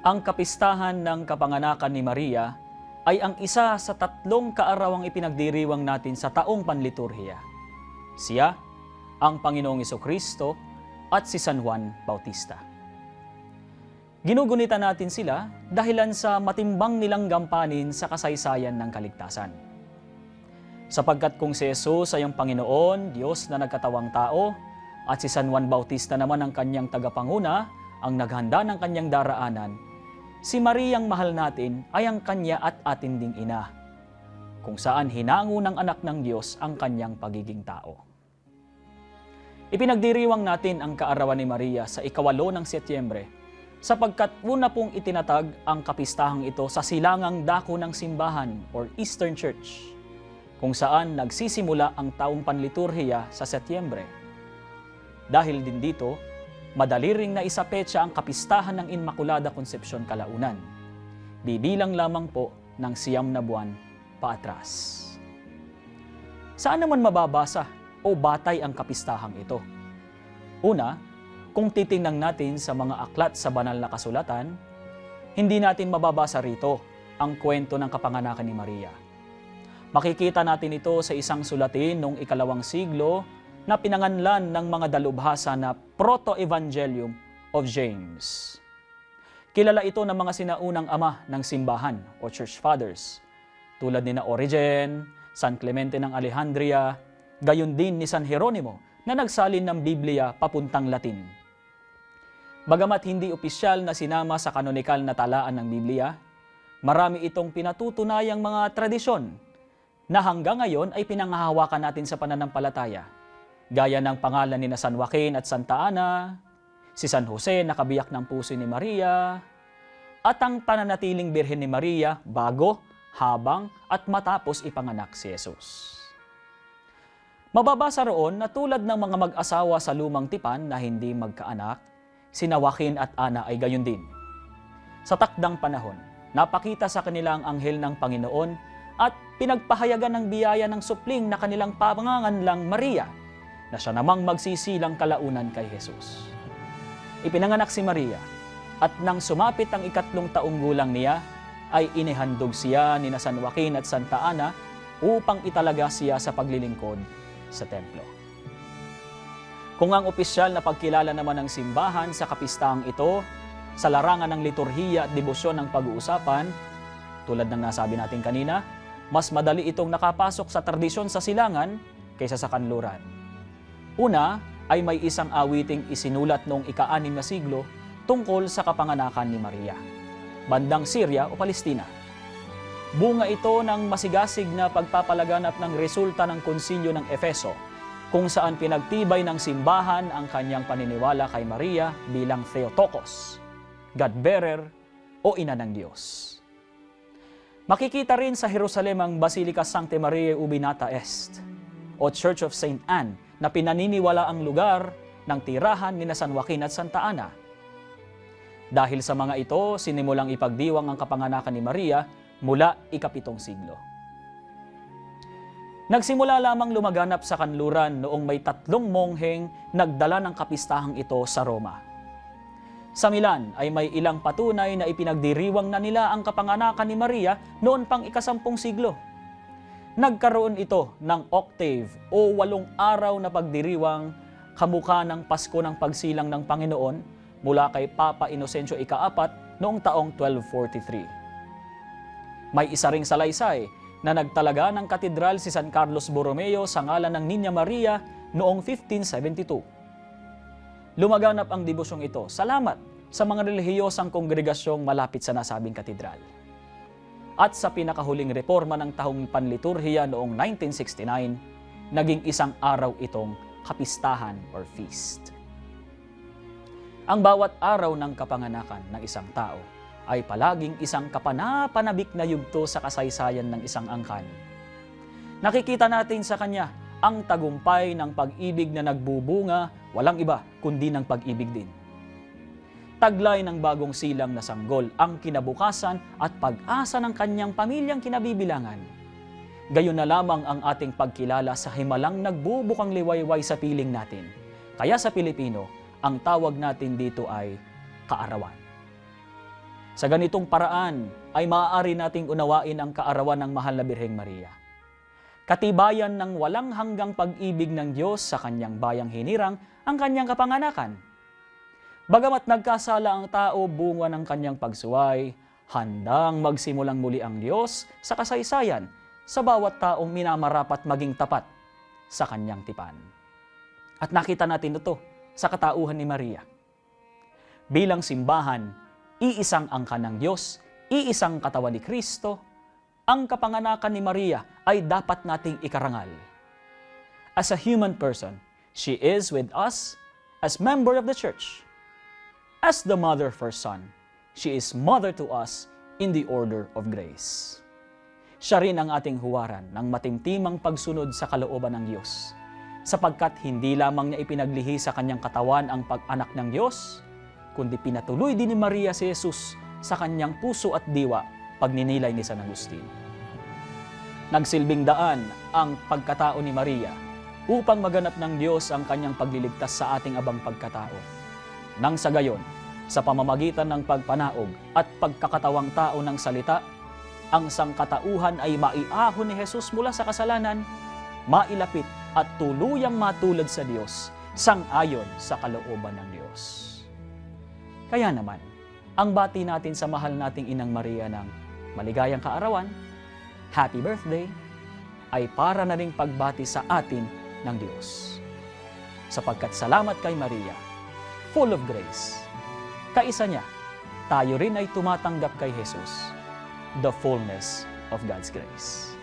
Ang kapistahan ng kapanganakan ni Maria ay ang isa sa tatlong kaarawang ipinagdiriwang natin sa taong panliturhiya. Siya, ang Panginoong Kristo at si San Juan Bautista. Ginugunita natin sila dahilan sa matimbang nilang gampanin sa kasaysayan ng kaligtasan. Sapagkat kung si Jesus ay ang Panginoon, Diyos na nagkatawang tao, at si San Juan Bautista naman ang kanyang tagapanguna, ang naghanda ng kanyang daraanan, si Mariang mahal natin ay ang kanya at atin ding ina, kung saan hinango ng anak ng Diyos ang kanyang pagiging tao. Ipinagdiriwang natin ang kaarawan ni Maria sa ikawalo ng Setyembre sapagkat una pong itinatag ang kapistahang ito sa silangang dako ng simbahan or Eastern Church, kung saan nagsisimula ang taong panliturhiya sa Setyembre. Dahil din dito, madali ring na isa petsa ang kapistahan ng Immaculada Concepcion Kalaunan. Bibilang lamang po ng siyam na buwan paatras. Saan naman mababasa o batay ang kapistahang ito? Una, kung titingnan natin sa mga aklat sa banal na kasulatan, hindi natin mababasa rito ang kwento ng kapanganakan ni Maria. Makikita natin ito sa isang sulatin noong ikalawang siglo na pinanganlan ng mga dalubhasa na Proto-Evangelium of James. Kilala ito ng mga sinaunang ama ng simbahan o church fathers, tulad ni na Origen, San Clemente ng Alejandria, gayon din ni San Jeronimo na nagsalin ng Biblia papuntang Latin. Bagamat hindi opisyal na sinama sa kanonikal na talaan ng Biblia, marami itong pinatutunayang mga tradisyon na hanggang ngayon ay pinanghahawakan natin sa pananampalataya. Gaya ng pangalan ni San Joaquin at Santa Ana, si San Jose na kabiyak ng puso ni Maria, at ang pananatiling Birhen ni Maria bago, habang at matapos ipanganak si Jesus. Mababasa roon na tulad ng mga mag-asawa sa lumang tipan na hindi magkaanak, sina Joaquin at Ana ay gayon din. Sa takdang panahon, napakita sa kanila ang anghel ng Panginoon at pinagpahayagan ng biyaya ng supling na kanilang panganganlang Maria na siya namang magsisilang kalaunan kay Jesus. Ipinanganak si Maria at nang sumapit ang ikatlong taong gulang niya, ay inihandog siya ni na San Joaquin at Santa Ana upang italaga siya sa paglilingkod sa templo. Kung ang opisyal na pagkilala naman ng simbahan sa kapistahang ito, sa larangan ng liturhiya at debosyon ng pag-uusapan, tulad ng nasabi natin kanina, mas madali itong nakapasok sa tradisyon sa silangan kaysa sa kanluran. Una ay may isang awiting isinulat noong ika-anim na siglo tungkol sa kapanganakan ni Maria bandang Syria o Palestina. Bunga ito ng masigasig na pagpapalaganap ng resulta ng konsilyo ng Efeso, kung saan pinagtibay ng simbahan ang kanyang paniniwala kay Maria bilang Theotokos, God-bearer o ina ng Diyos. Makikita rin sa Jerusalem ang Basilica Sancte Maria Ubinata Est o Church of St. Anne na pinaniniwala ang lugar ng tirahan ni San Joaquin at Santa Ana dahil sa mga ito, sinimulang ipagdiwang ang kapanganakan ni Maria mula ikapitong siglo. Nagsimula lamang lumaganap sa kanluran noong may tatlong mongheng nagdala ng kapistahang ito sa Roma. Sa Milan ay may ilang patunay na ipinagdiriwang na nila ang kapanganakan ni Maria noon pang ikasampung siglo. Nagkaroon ito ng octave o walong araw na pagdiriwang kamukha ng Pasko ng pagsilang ng Panginoon mula kay Papa Inocencio Ikaapat noong taong 1243. May isa ring salaysay na nagtalaga ng katedral si San Carlos Borromeo sa ngalan ng Niña Maria noong 1572. Lumaganap ang debusyong ito salamat sa mga relihiyosang kongregasyong malapit sa nasabing katedral. At sa pinakahuling reforma ng tahong panliturhiya noong 1969, naging isang araw itong kapistahan or feast. Ang bawat araw ng kapanganakan ng isang tao ay palaging isang kapanapanabik na yugto sa kasaysayan ng isang angkan. Nakikita natin sa kanya ang tagumpay ng pag-ibig na nagbubunga, walang iba kundi ng pag-ibig din. Taglay ng bagong silang na sanggol ang kinabukasan at pag-asa ng kanyang pamilyang kinabibilangan. Gayon na lamang ang ating pagkilala sa himalang nagbubukang liwayway sa piling natin. Kaya sa Pilipino, ang tawag natin dito ay kaarawan. Sa ganitong paraan ay maaari nating unawain ang kaarawan ng mahal na Birheng Maria. Katibayan ng walang hanggang pag-ibig ng Diyos sa kanyang bayang hinirang ang kanyang kapanganakan. Bagamat nagkasala ang tao bunga ng kanyang pagsuway, handang magsimulang muli ang Diyos sa kasaysayan sa bawat taong minamarapat maging tapat sa kanyang tipan. At nakita natin ito sa katauhan ni Maria. Bilang simbahan, iisang angka ng Diyos, iisang katawan ni Kristo, ang kapanganakan ni Maria ay dapat nating ikarangal. As a human person, she is with us as member of the church. As the mother of her son, she is mother to us in the order of grace. Siya rin ang ating huwaran ng matimtimang pagsunod sa kalooban ng Diyos, sapagkat hindi lamang niya ipinaglihi sa kanyang katawan ang pag-anak ng Diyos, kundi pinatuloy din ni Maria si Jesus sa kanyang puso at diwa pagninilay ni San Agustin. Nagsilbing daan ang pagkatao ni Maria upang maganap ng Diyos ang kanyang pagliligtas sa ating abang pagkatao. Nang sa gayon, sa pamamagitan ng pagpanaog at pagkakatawang tao ng salita, ang sangkatauhan ay maiahon ni Jesus mula sa kasalanan, mailapit at tuluyang matulad sa Diyos, sangayon sa kalooban ng Diyos. Kaya naman, ang bati natin sa mahal nating Inang Maria ng maligayang kaarawan, happy birthday, ay para na ring pagbati sa atin ng Diyos. Sapagkat salamat kay Maria, full of grace, kaisa niya, tayo rin ay tumatanggap kay Jesus, the fullness of God's grace.